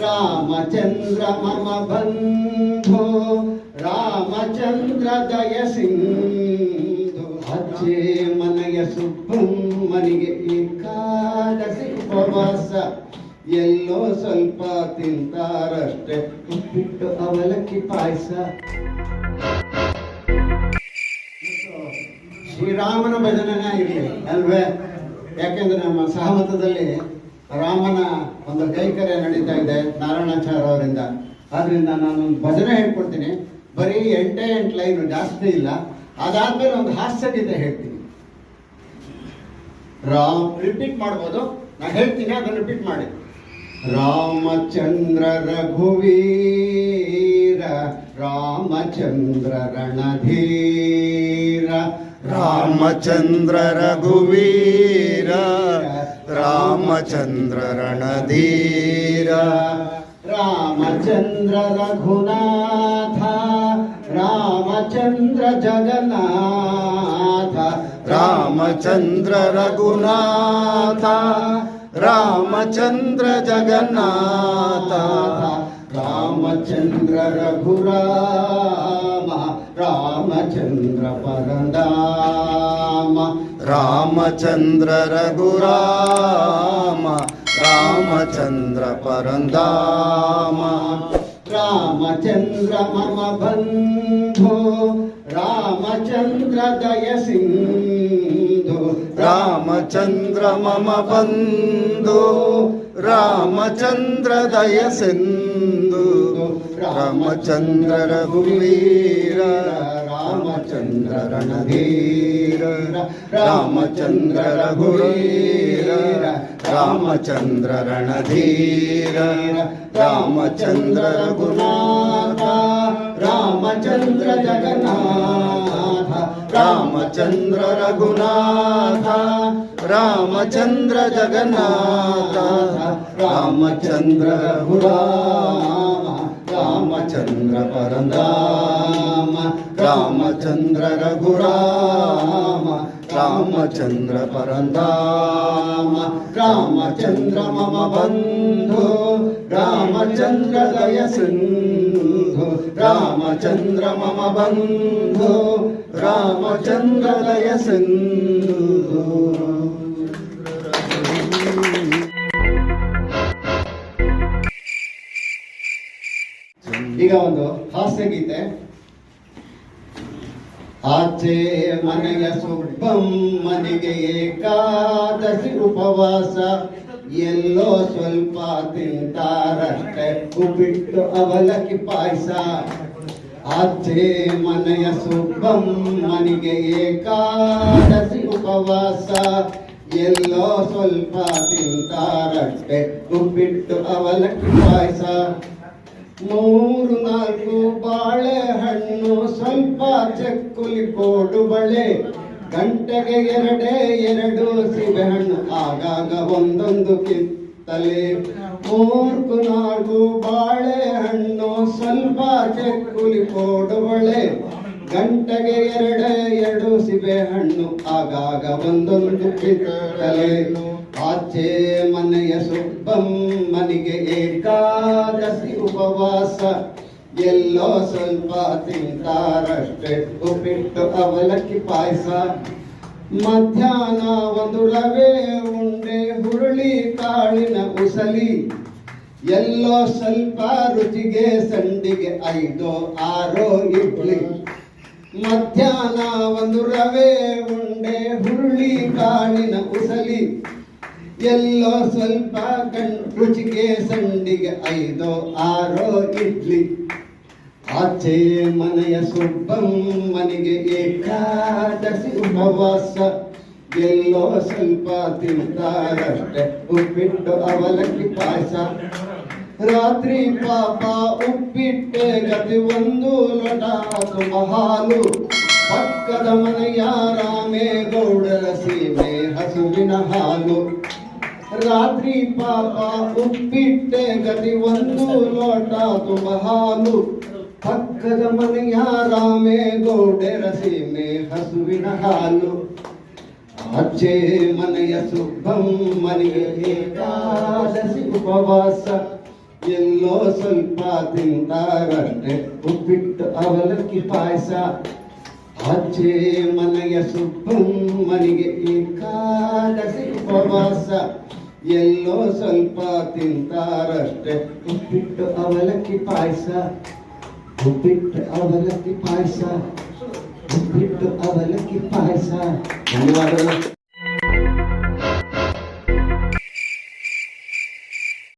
ರಾಮಚಂದ್ರ ಮಮ ಬಂಧು ರಾಮಚಂದ್ರ ದಯ ಸಿಂಧು ಅಜ್ಜೆ ಮನೆಯ ಸುಬ್ಬಮ್ಮನಿಗೆ ಏಕಾದಶಿ ಉಪವಾಸ ಎಲ್ಲೋ ಸ್ವಲ್ಪ ತಿಂತಾರಷ್ಟೇ, ಉಪ್ಪಿಟ್ಟು ಅವಲಕ್ಕಿ ಪಾಯಸ. ಶ್ರೀರಾಮನ ಭಜನೆನೇ ಇರಲಿ, ಅಲ್ವೇ? ಯಾಕೆಂದ್ರೆ ನಮ್ಮ ಸಹಮತದಲ್ಲಿ ರಾಮನ ಒಂದು ಕೈಕರ್ಯ ನಡೀತಾ ಇದೆ ನಾರಾಯಣಾಚಾರ್ಯ ಅವರಿಂದ. ಆದ್ರಿಂದ ನಾನು ಒಂದು ಭಜನೆ ಹೇಳ್ಕೊಡ್ತೀನಿ. ಬರೀ ಎಂಟೇ ಎಂಟು ಲೈನು ಜಾಸ್ತಿ ಇಲ್ಲ. ಅದಾದ್ಮೇಲೆ ಒಂದು ಹಾಸ್ಯ ಗೀತೆ ಹೇಳ್ತೀನಿ. ರಾಮ್ ರಿಪೀಟ್ ಮಾಡ್ಬೋದು. ನಾನು ಹೇಳ್ತೀನಿ, ಅದನ್ನು ರಿಪೀಟ್ ಮಾಡಿ. ರಾಮಚಂದ್ರ ರಘುವೀರ, ರಾಮಚಂದ್ರ ರಣಧೀರ. రామచంద్ర రఘువీర రామచంద్ర రణధీర. రామచంద్ర రఘునాథ రామచంద్ర జగన్నాథ. రామచంద్ర రఘునాథ రామచంద్ర జగన్నాథ. రామచంద్ర రఘురామ రామచంద్ర పరదా రామచంద్ర రఘురామ రామచంద్ర పరందామ. రామచంద్ర మమ బంధు రామచంద్ర దయ సింధు రామచంద్ర మమ బంధు రామచంద్ర దయ సింధు రామచంద్ర రఘువీర రామచంద్ర రణధీర రామచంద్ర రఘువీర రామచంద్ర రణధీర రామచంద్ర రఘునాథ రామచంద్ర జగన్నాథ రామచంద్ర రఘునాథ రామచంద్ర జగన్నాథ రామచంద్ర రఘునాథ రామచంద్ర పరదామ రామచంద్ర రఘురామ రామచంద్ర పరందామ రామచంద్ర మమ బంధు రామచంద్ర దయ సింధు రామచంద్ర మమ బంధు రామచంద్ర దయ సింధు. ಈಗ ಒಂದು ಹಾಸ್ಯ ಗೀತೆ. ಆಚೆ ಮನೆಯ ಸುಬ್ಬಮ್ಮನಿಗೆ ಏಕಾದಶಿ ಉಪವಾಸ. ಎಲ್ಲೋ ಸ್ವಲ್ಪ ತಿಂತಾರಷ್ಟೇ ಉಪ್ಪಿಟ್ಟು ಅವಲಕ್ಕಿ ಪಾಯಸ. ಆಚೆ ಮನೆಯ ಸುಬ್ಬಮ್ಮನಿಗೆ ಏಕಾದಶಿ ಉಪವಾಸ. ಎಲ್ಲೋ ಸ್ವಲ್ಪ ತಿಂತಾರಷ್ಟೇ ಉಪ್ಪಿಟ್ಟು ಅವಲಕ್ಕಿ ಪಾಯಸ. ಮೂರು ನಾಲ್ಕು ಬಾಳೆಹಣ್ಣು ಸ್ವಲ್ಪ ಚಕ್ಕುಲಿ ಕೋಡು ಬಳೆ. ಗಂಟೆಗೆ ಎರಡೇ ಎರಡು ಸಿಬೆಹಣ್ಣು ಆಗಾಗ ಒಂದೊಂದು ಕಿತ್ತಲೆ. ಮೂರ್ಕು ನಾಲ್ಕು ಬಾಳೆಹಣ್ಣು ಸ್ವಲ್ಪ ಚಕ್ಕುಲಿ ಕೋಡು ಬಳೆ. ಗಂಟೆಗೆ ಎರಡೇ ಎರಡು ಸಿಬೆಹಣ್ಣು ಆಗಾಗ ಒಂದೊಂದು ಕಿತ್ತಲೆ. ಆಚೆ ಮನೆಯ ಸುಬ್ಬಮ್ಮನಿಗೆ ಏಕಾದಶಿ ಉಪವಾಸ. ಎಲ್ಲೋ ಸ್ವಲ್ಪ ತಿಂತಾರಷ್ಟೆ ಉಪ್ಪಿಟ್ಟು ಅವಲಕ್ಕಿ ಪಾಯಸ. ಮಧ್ಯಾಹ್ನ ಒಂದು ರವೆ ಉಂಡೆ ಹುರುಳಿ ಕಾಳಿನ ಉಸಲಿ. ಎಲ್ಲೋ ಸ್ವಲ್ಪ ರುಚಿಗೆ ಸಂಡಿಗೆ ಐದು ಆರೋ ಇಡ್ಲಿ. ಮಧ್ಯಾಹ್ನ ಒಂದು ರವೆ ಉಂಡೆ ಹುರುಳಿ ಕಾಳಿನ ಉಸಲಿ. ಎಲ್ಲೋ ಸ್ವಲ್ಪ ಕಣ್ ರುಚಿಗೆ ಸಂಡಿಗೆ ಐದೋ, ಆರೋ ಇಡ್ಲಿ. ಆಚೆ ಮನೆಯ ಸುಬ್ಬಮ್ಮನಿಗೆ ಏಕಾದಶಿ ಉಪವಾಸ. ಎಲ್ಲೋ ಸ್ವಲ್ಪ ತಿಂತಾರಷ್ಟೆ, ಉಪ್ಪಿಟ್ಟು ಅವಲಕ್ಕಿ ಪಾಯಸ. ರಾತ್ರಿ ಪಾಪ ಉಪ್ಪಿಟ್ಟೆ ಗತಿ ಒಂದು ಲೋಟ ತುಂಬ ಹಾಲು ಪಕ್ಕದ ಮನೆಯ ರಾಮೇಗೌಡರ ಸೀಮೆ ಹಸುವಿನ ಹಾಲು. ರಾತ್ರಿ ಪಾಪ ಉಪ್ಪಿಟ್ಟೆ ಗತಿ ಒಂದು ಲೋಟ ತುಂಬ ಹಾಲು ಪಕ್ಕದ ಮನೆಯ ರಾಮೇಗೌಡರ ಸೀಮೆ ಹಸುವಿನ ಹಾಲು ಆಚೆ ಮನೆಯ ಸುಬ್ಬಮ್ಮನಿಗೆ ಏಕಾದಶಿ ಉಪವಾಸ ಎಲ್ಲೋ ಸ್ವಲ್ಪ ತಿಂತಾರಷ್ಟೇ ಉಪ್ಪಿಟ್ಟು ಅವಲಕ್ಕಿ ಪಾಯಸ ಆಚೆ ಮನೆಯ ಸುಬ್ಬಮ್ಮನಿಗೆ ಏಕಾದಶಿ ಉಪವಾಸ ಎಲ್ಲೋ ಸ್ವಲ್ಪ ತಿಂತಾರಷ್ಟೇ. ಉಪ್ಪಿಟ್ಟು ಅವಲಕ್ಕಿ ಪಾಯಸ. ಉಪ್ಪಿಟ್ಟು ಅವಲಕ್ಕಿ ಪಾಯಸ. ಉಪ್ಪಿಟ್ಟು ಅವಲಕ್ಕಿ ಪಾಯಸ. ಧನ್ಯವಾದಗಳು.